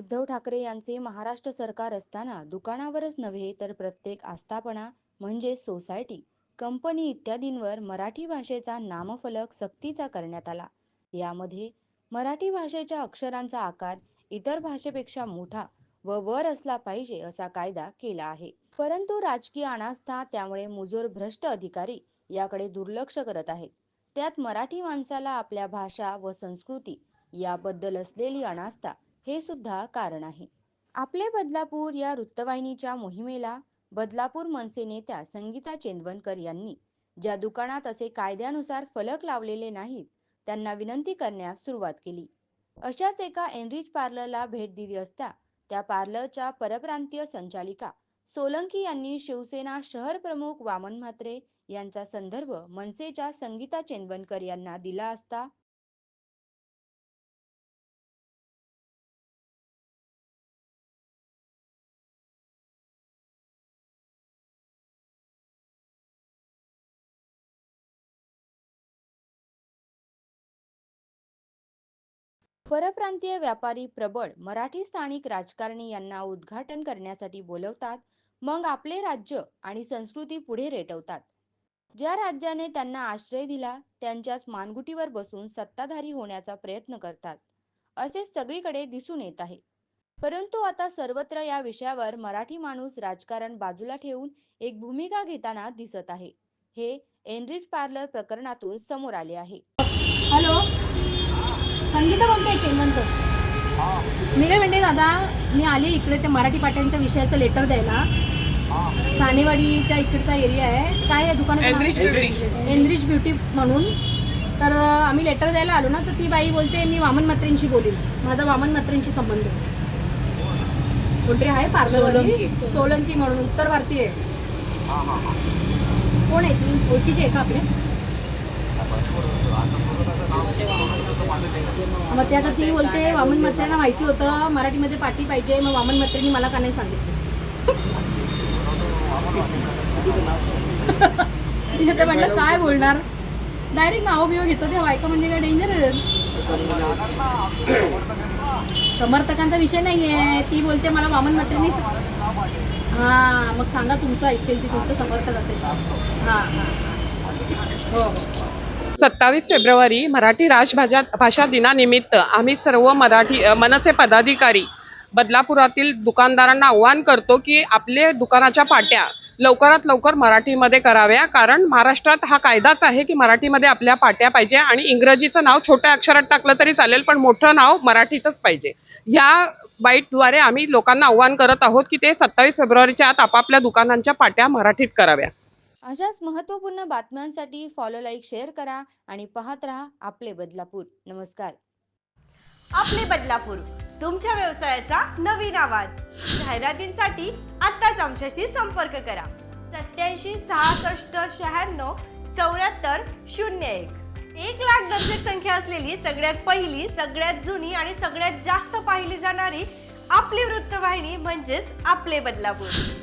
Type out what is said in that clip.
उद्धव ठाकरे यांचे महाराष्ट्र सरकार असताना दुकानावरच नव्हे तर प्रत्येक आस्थापना म्हणजे सोसायटी कंपनी इत्यादींवर मराठी भाषेचा नामफलक सक्तीचा करण्यात आला. यामध्ये मराठी भाषेच्या अक्षरांचा आकार इतर भाषेपेक्षा मोठा व वर असला पाहिजे असा कायदा केला आहे. परंतु राजकीय अनास्था त्यामुळे मुजोर भ्रष्ट अधिकारी याकडे दुर्लक्ष करत आहेत. त्यात मराठी माणसाला आपल्या भाषा व संस्कृती याबद्दल असलेली अनास्था हे सुद्धा कारण आहे. आपले बदलापूर या वृत्तवाहिनीच्या मोहिमेला बदलापूर मनसे नेत्या संगीता चेंदवनकर यांनी ज्या दुकानात असे कायद्यानुसार फलक लावलेले नाहीत त्यांना विनंती करण्यास सुरुवात केली. अशाच एका एनरिच पार्लरला भेट दिली असता त्या पार्लरच्या परप्रांतीय संचालिका सोलंकी यांनी शिवसेना शहर प्रमुख वामन म्हात्रे यांचा संदर्भ मनसेच्या संगीता चेंदवनकर यांना दिला असता परप्रांतीय व्यापारी प्रबळ मराठी स्थानिक राजकारणी यांना उद्घाटन करण्यासाठी बोलवतात. मग आपले राज्य आणि संस्कृती पुढे रेटवतात. ज्या राज्याने त्यांना आश्रय दिला त्यांच्याच मानगुटीवर बसून सत्ताधारी होण्याचा प्रयत्न करतात. असे सगळीकडे दिसून येत आहे. परंतु आता सर्वत्र या विषयावर मराठी माणूस राजकारण बाजूला ठेवून एक भूमिका घेताना दिसत आहे. हे एनरिच पार्लर प्रकरणातून समोर आले आहे. संगीता बोलते चेनवंत मी काय म्हणते दादा मी आले इकडे ते मराठी पाट्यांच्या विषयाचं लेटर द्यायला. सानेवाडीच्या इकडचा एरिया आहे. काय आहे दुकानाचं नाव? एनरिच ब्युटी म्हणून. तर आम्ही लेटर द्यायला आलो ना तर ती बाई बोलते मी वामन म्हात्रेंशी बोलीन. माझा वामन म्हात्रेंशी संबंध आहे. कोणतरी आहे? पार्लर सोलंकी. म्हणून. उत्तर भारतीय आहे. कोण आहे ती? ओळखीची आहे का आपले? मग ते आता ती बोलते वामन मत्र्यांना माहिती होतं मराठीमध्ये पाठी पाहिजे मग वामन म्हात्रेंनी मला का नाही सांगितलं? तर म्हटलं काय बोलणार? डायरेक्ट नाव बिव घेतो ते बायका म्हणजे काय डेंजर समर्थकांचा विषय नाही आहे ती बोलते मला वामन म्हात्रेंनी हां मग सांगा तुमचं ऐकेल ती तुमचं समर्थक असेल. हां हां. हो हो. सत्तावीस फेब्रुवारी मराठी राजभाषा भाषा दिनानिमित्त आम्ही सर्व मराठी मनसे पदाधिकारी बदलापुरातील दुकानदारांना आव्हान करतो की आपले दुकानाच्या पाट्या लवकरात लवकर मराठीमध्ये कराव्या. कारण महाराष्ट्रात हा कायदाच आहे की मराठीमध्ये आपल्या पाट्या पाहिजे आणि इंग्रजीचं नाव छोट्या अक्षरात टाकलं तरी चालेल पण मोठं नाव मराठीतच पाहिजे. ह्या बाईटद्वारे आम्ही लोकांना आव्हान करत आहोत की ते सत्तावीस फेब्रुवारीच्या आत आपापल्या दुकानांच्या पाट्या मराठीत कराव्या. अशाच महत्त्वपूर्ण बातम्यांसाठी फॉलो लाईक शेअर करा आणि पाहत रहा आपले बदलापूर. नमस्कार. आपले बदलापूर तुमच्या व्यवसायाचा नवीन आवाज. जाहिरातींसाठी आत्ताच आमच्याशी संपर्क करा. सत्याऐंशी सहासष्ट शहाण्णव चौऱ्याहत्तर शून्य एक. एक लाख दर्शक संख्या असलेली सगळ्यात पहिली सगळ्यात जुनी आणि सगळ्यात जास्त पाहिली जाणारी आपली वृत्तवाहिनी म्हणजेच आपले बदलापूर.